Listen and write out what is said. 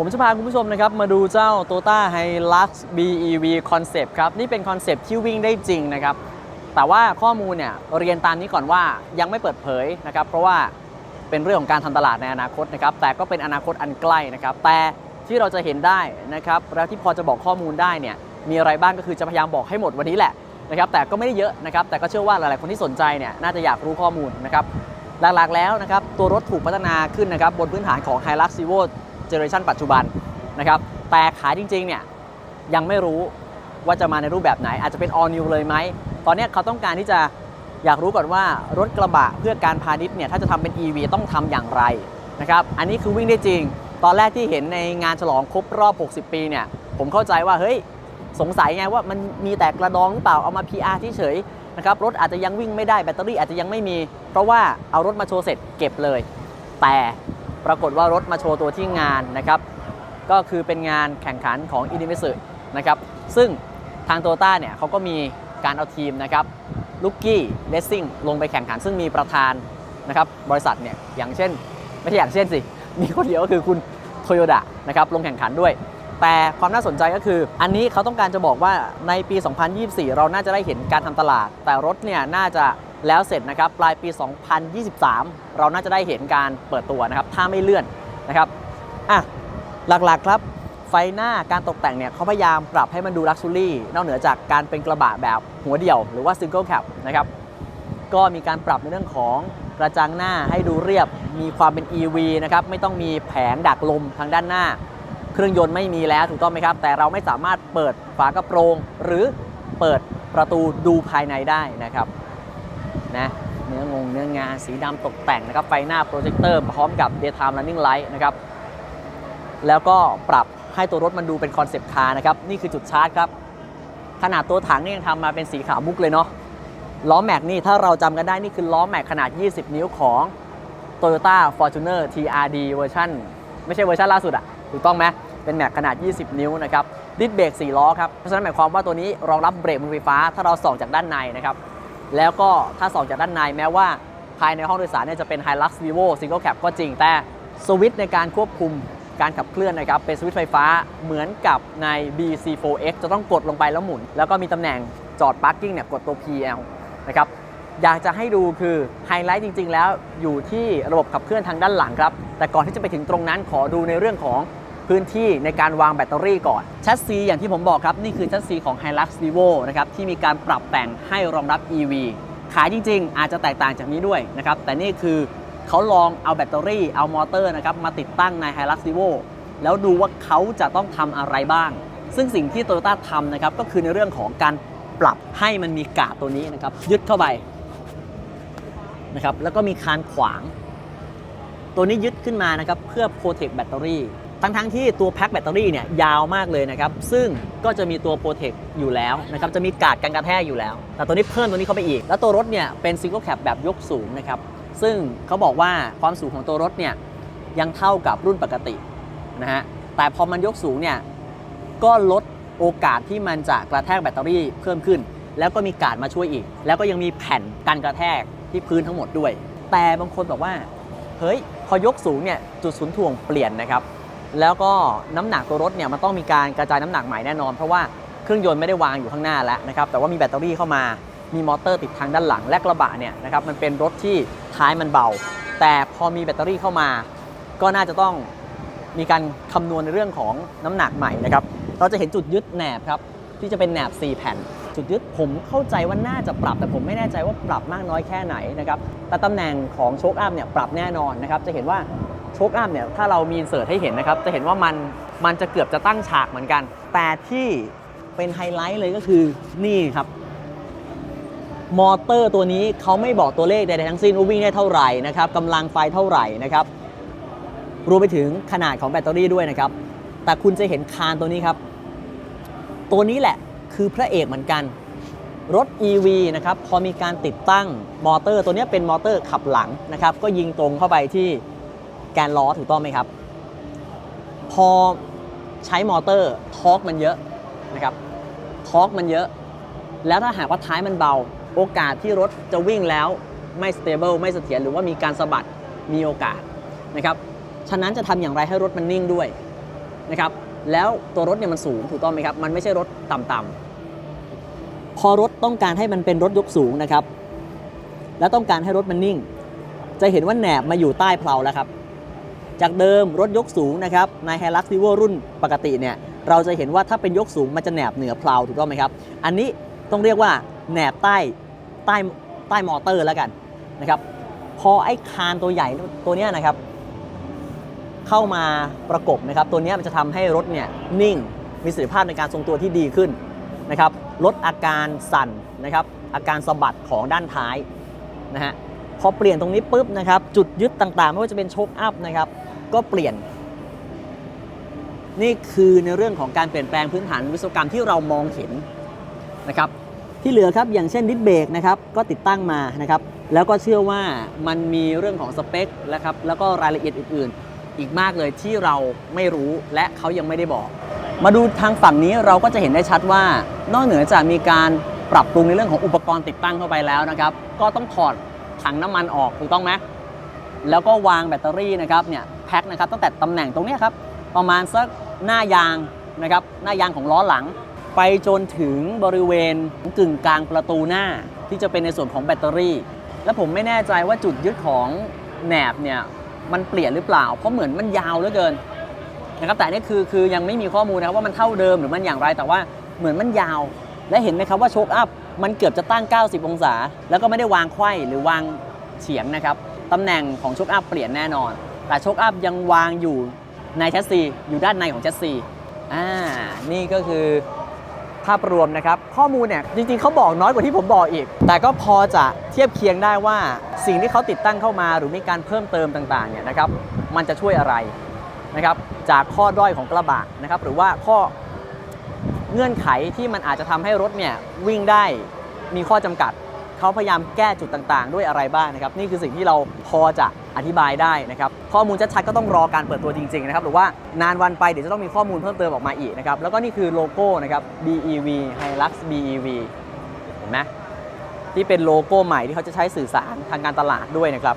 ผมจะพาคุณผู้ชมนะครับมาดูเจ้า Toyota Hilux BEV Concept ครับ นี่เป็นคอนเซปต์ที่วิ่งได้จริงนะครับ แต่ว่าข้อมูลเนี่ยเรียนตามนี้ก่อนว่ายังไม่เปิดเผยนะครับ เพราะว่าเป็นเรื่องของการทำตลาดในอนาคตนะครับ แต่ก็เป็นอนาคตอันใกล้นะครับ แต่ที่เราจะเห็นได้นะครับ แล้วที่พอจะบอกข้อมูลได้เนี่ย มีอะไรบ้างก็คือจะพยายามบอกให้หมดวันนี้แหละนะครับ แต่ก็ไม่ได้เยอะนะครับ แต่ก็เชื่อว่าหลาย ๆ คนที่สนใจเนี่ยน่าจะอยากรู้ข้อมูลนะครับ หลัก ๆ แล้วนะครับ ตัวรถถูกพัฒนาขึ้นนะครับบนพื้นฐานของ Hilux Evo Generation ปัจจุบันนะครับแต่ขายจริงๆเนี่ยยังไม่รู้ว่าจะมาในรูปแบบไหน อาจจะเป็น all new เลยไหม ตอนนี้เขาต้องการที่จะอยากรู้ก่อนว่ารถกระบะเพื่อการพาณิชย์เนี่ยถ้าจะทำเป็น EV ต้องทำอย่างไรนะครับอันนี้คือวิ่งได้จริง ตอนแรกที่เห็นในงานฉลองครบรอบ 60 ปีเนี่ยผมเข้าใจว่าเฮ้ยสงสัยไงว่ามันมีแต่กระดองหรือเปล่าเอามา PR ที่เฉยนะครับรถอาจจะยังวิ่งไม่ได้แบตเตอรี่อาจจะยังไม่มี เพราะว่าเอารถมาโชว์เสร็จเก็บเลย แต่ ปรากฏว่ารถมาโชว์ตัวที่งานนะครับก็คือเป็นงานแข่งขันของ i n i v e r s e นะครับซึ่งทางโตต้าเนี่ยเขาก็มีการเอาทีมนะครับลูกกี้เลสซิ่งลงไปแข่งขันซึ่งมีประธานนะครับบริษัทเนี่ยอย่างเช่น ไม่ใช่อย่างเช่นสิ มีคนเดียวก็คือคุณโตโยดะนะครับลงแข่งขันด้วย แต่ความน่าสนใจก็คือ อันนี้เขาต้องการจะบอกว่าในปี 2024 เราน่าจะได้เห็นการทำตลาด แต่รถเนี่ยน่าจะ แล้วเสร็จนะครับปลายปี 2023 เราน่าจะได้เห็นการเปิดตัวนะครับ ถ้าไม่เลื่อนนะครับอะหลักๆครับไฟหน้าการตกแต่งเนี่ยเขาพยายามปรับให้มันดูลักชัวรี่นอกเหนือจากการเป็นกระบะแบบหัวเดี่ยว หรือว่าซิงเกิลแคปนะครับก็มีการปรับในเรื่องของกระจังหน้าให้ดูเรียบมีความเป็น EV นะครับไม่ต้องมีแผงดักลมทางด้านหน้า เครื่องยนต์ไม่มีแล้วถูกต้องไหมครับ แต่เราไม่สามารถเปิดฝากระโปรง หรือเปิดประตูดูภายในได้นะครับ นะเนื้องงเนื้องานสีดำตกแต่งนะครับไฟหน้าโปรเจคเตอร์พร้อมกับ daytime running light นะครับแล้วก็ปรับให้ตัวรถมันดูเป็นคอนเซปต์คาร์นะครับ นี่คือจุดชาร์จครับ ขนาดตัวถังนี่ยังทำมาเป็นสีขาวมุกเลยเนาะล้อแม็กนี่ถ้าเราจำกันได้นี่คือล้อแม็กขนาด 20 นิ้วของ Toyota Fortuner TRD เวอร์ชันไม่ใช่เวอร์ชันล่าสุดอะถูกต้องไหมเป็นแม็กขนาด 20 นิ้วนะครับดิสเบรก4ล้อครับเพราะฉะนั้นหมายความว่าตัวนี้รองรับเบรกมือไฟฟ้าถ้าเราส่องจากด้านในนะครับ แล้วก็ถ้าส่องจากด้านในแม้ว่าภายในห้องโดยสารเนี่ยจะเป็น Hilux Vivo Single Cab ก็จริง แต่สวิตช์ในการควบคุมการขับเคลื่อนนะครับเป็นสวิตช์ไฟฟ้าเหมือนกับใน BC4X จะต้องกดลงไปแล้วหมุน แล้วก็มีตำแหน่งจอด Parking เนี่ยกดตัว PL นะครับอยากจะให้ดูคือไฮไลท์จริง ๆ แล้วอยู่ที่ระบบขับเคลื่อนทางด้านหลังครับ แต่ก่อนที่จะไปถึงตรงนั้นขอดูในเรื่องของ พื้นที่ในการวางแบตเตอรี่ก่อน แชสซีอย่างที่ผมบอกครับ นี่คือแชสซีของ Hilux Vivo นะครับที่มีการปรับแต่งให้รองรับ EV ขายจริง ๆ อาจจะแตกต่างจากนี้ด้วยนะครับแต่นี่คือเขาลองเอาแบตเตอรี่เอามอเตอร์นะครับมาติดตั้งใน Hilux Vivo แล้วดูว่าเขาจะต้องทำอะไรบ้าง ซึ่งสิ่งที่ Toyota ทำนะครับก็คือในเรื่องของการปรับให้มันมีกาดตัวนี้นะครับยึดเข้าไปนะครับแล้วก็มีคานขวาง ตัวนี้ยึดขึ้นมานะครับเพื่อโปรเทคแบตเตอรี่ ทั้งทั้งๆที่ตัวแพ็คแบตเตอรี่เนี่ยยาวมากเลยนะครับ ซึ่งก็จะมีตัวโปรเทคอยู่แล้วนะครับ จะมีกาดกันกระแทกอยู่แล้ว แต่ตัวนี้เพิ่มตัวนี้เข้าไปอีก แล้วตัวรถเนี่ยเป็นซิงเกิลแคปแบบยกสูงนะครับ ซึ่งเขาบอกว่าความสูงของตัวรถเนี่ยยังเท่ากับรุ่นปกตินะฮะ แต่พอมันยกสูงเนี่ยก็ลดโอกาสที่มันจะกระแทกแบตเตอรี่เพิ่มขึ้น แล้วก็มีกาดมาช่วยอีก แล้วก็ยังมีแผ่นกันกระแทกที่พื้นทั้งหมดด้วย แต่บางคนบอกว่า เฮ้ย พอยกสูงเนี่ยจุดศูนย์ถ่วงเปลี่ยนนะครับ แล้วก็น้ำหนักตัวรถเนี่ยมันต้องมีการกระจายน้ำหนักใหม่แน่นอน เพราะว่าเครื่องยนต์ไม่ได้วางอยู่ข้างหน้าแล้วนะครับแต่ว่ามีแบตเตอรี่เข้ามามีมอเตอร์ติดทางด้านหลังและกระบะเนี่ยนะครับมันเป็นรถที่ท้ายมันเบา แต่พอมีแบตเตอรี่เข้ามา ก็น่าจะต้องมีการคำนวณในเรื่องของน้ำหนักใหม่นะครับเราจะเห็นจุดยึดแหนบครับที่จะเป็นแหนบ 4 แผ่น จุดยึดผมเข้าใจว่าน่าจะปรับ แต่ผมไม่แน่ใจว่าปรับมากน้อยแค่ไหนนะครับแต่ตำแหน่งของโชคอัพเนี่ยปรับแน่นอนนะครับจะเห็นว่า โชคอัพเนี่ยถ้าเรามีอินเสิร์ตให้เห็นนะครับ จะเห็นว่ามันมันจะเกือบจะตั้งฉากเหมือนกัน แต่ที่เป็นไฮไลท์เลยก็คือนี่ครับ มอเตอร์ตัวนี้เขาไม่บอกตัวเลขใดๆทั้งสิ้นว่าวิ่งได้เท่าไหร่นะครับกำลังไฟเท่าไหร่นะครับรวมไปถึงขนาดของแบตเตอรี่ด้วยนะครับ แต่คุณจะเห็นคานตัวนี้ครับ ตัวนี้แหละคือพระเอกเหมือนกัน รถ EV นะครับ พอมีการติดตั้งมอเตอร์ ตัวนี้เป็นมอเตอร์ขับหลังนะครับ ก็ยิงตรงเข้าไปที่ แกนล้อถูกต้องไหมครับ พอใช้มอเตอร์ทอร์กมันเยอะนะครับทอร์กมันเยอะ แล้วถ้าหากว่าท้ายมันเบา โอกาสที่รถจะวิ่งแล้วไม่สเตเบิลไม่เสถียรหรือว่ามีการสะบัดมีโอกาสนะครับฉะนั้นจะทำอย่างไรให้รถมันนิ่งด้วยนะครับแล้วตัวรถเนี่ยมันสูงถูกต้องไหมครับ มันไม่ใช่รถต่ำๆพอรถต้องการให้มันเป็นรถยกสูงนะครับ แล้วต้องการให้รถมันนิ่ง จะเห็นว่าแหนบมาอยู่ใต้เพลาแล้วครับ จากเดิมรถยกสูงนะครับใน h i l u x r e v o รุ่นปกติเนี่ยเราจะเห็นว่าถ้าเป็นยกสูงมันจะแหนบเหนือเพลาถูกต้องไหมครับ อันนี้ต้องเรียกว่าแหนบใต้ใต้ใต้มอเตอร์แล้วกันนะครับพอไอ้คานตัวใหญ่ตัวเนี้ยนะครับ เข้ามาประกบนะครับ ตัวเนี้ยมันจะทำให้รถเนี่ยนิ่งมีสิทธิภาพในการทรงตัวที่ดีขึ้นนะครับลดอาการสั่นนะครับ อาการสะบัดของด้านท้ายนะฮะพอเปลี่ยนตรงนี้ปุ๊บนะครับ จุดยึดต่างๆ ไม่ว่าจะเป็นโชคอัพนะครับ ก็เปลี่ยน นี่คือในเรื่องของการเปลี่ยนแปลงพื้นฐานวิศวกรรมที่เรามองเห็นนะครับที่เหลือครับอย่างเช่นดิสเบรกนะครับก็ติดตั้งมานะครับแล้วก็เชื่อว่ามันมีเรื่องของสเปคนะครับแล้วก็รายละเอียดอื่น ๆ อีกมากเลยที่เราไม่รู้และเขายังไม่ได้บอก มาดูทางฝั่งนี้เราก็จะเห็นได้ชัดว่า นอกเหนือจากมีการปรับปรุงในเรื่องของอุปกรณ์ติดตั้งเข้าไปแล้วนะครับก็ต้องถอดถังน้ำมันออกถูกต้องไหมแล้วก็วางแบตเตอรี่นะครับเนี่ย แพ็คนะครับตั้งแต่ตำแหน่งตรงนี้ครับประมาณสักหน้ายางนะครับหน้ายางของล้อหลัง ไปจนถึงบริเวณกึ่งกลางประตูหน้า ที่จะเป็นในส่วนของแบตเตอรี่ และผมไม่แน่ใจว่าจุดยึดของแหนบเนี่ยมันเปลี่ยนหรือเปล่า เพราะเหมือนมันยาวเหลือเกินนะครับแต่นนี่คือคือยังไม่มีข้อมูลนะครับว่ามันเท่าเดิมหรือมันอย่างไรแต่ว่าเหมือนมันยาว และเห็นไหมครับว่าโชคอัพมันเกือบจะตั้ง 90 องศา แล้วก็ไม่ได้วางไขว้หรือวางเฉียงนะครับตำแหน่งของโชคอัพเปลี่ยนแน่นอน แต่โชคอัพยังวางอยู่ในแชสซีอยู่ด้านในของแชสซีอ่านี่ก็คือภาพรวมนะครับ ข้อมูลเนี่ยจริงๆเขาบอกน้อยกว่าที่ผมบอกอีก แต่ก็พอจะเทียบเคียงได้ว่าสิ่งที่เขาติดตั้งเข้ามาหรือมีการเพิ่มเติมต่างๆเนี่ยนะครับมันจะช่วยอะไรนะครับจากข้อด้อยของกระบะนะครับหรือว่าข้อเงื่อนไขที่มันอาจจะทำให้รถเนี่ยวิ่งได้มีข้อจำกัด เขาพยายามแก้จุดต่างๆ ด้วยอะไรบ้างนะครับ นี่คือสิ่งที่เราพอจะอธิบายได้นะครับ ข้อมูลชัดๆก็ต้องรอการเปิดตัวจริง ๆ นะครับ หรือว่านานวันไปเดี๋ยวจะต้องมีข้อมูลเพิ่มเติมออกมาอีกนะครับ แล้วก็นี่คือโลโก้นะครับ BEV Hilux BEV เห็นไหมที่เป็นโลโก้ใหม่ที่เขาจะใช้สื่อสารทางการตลาดด้วยนะครับ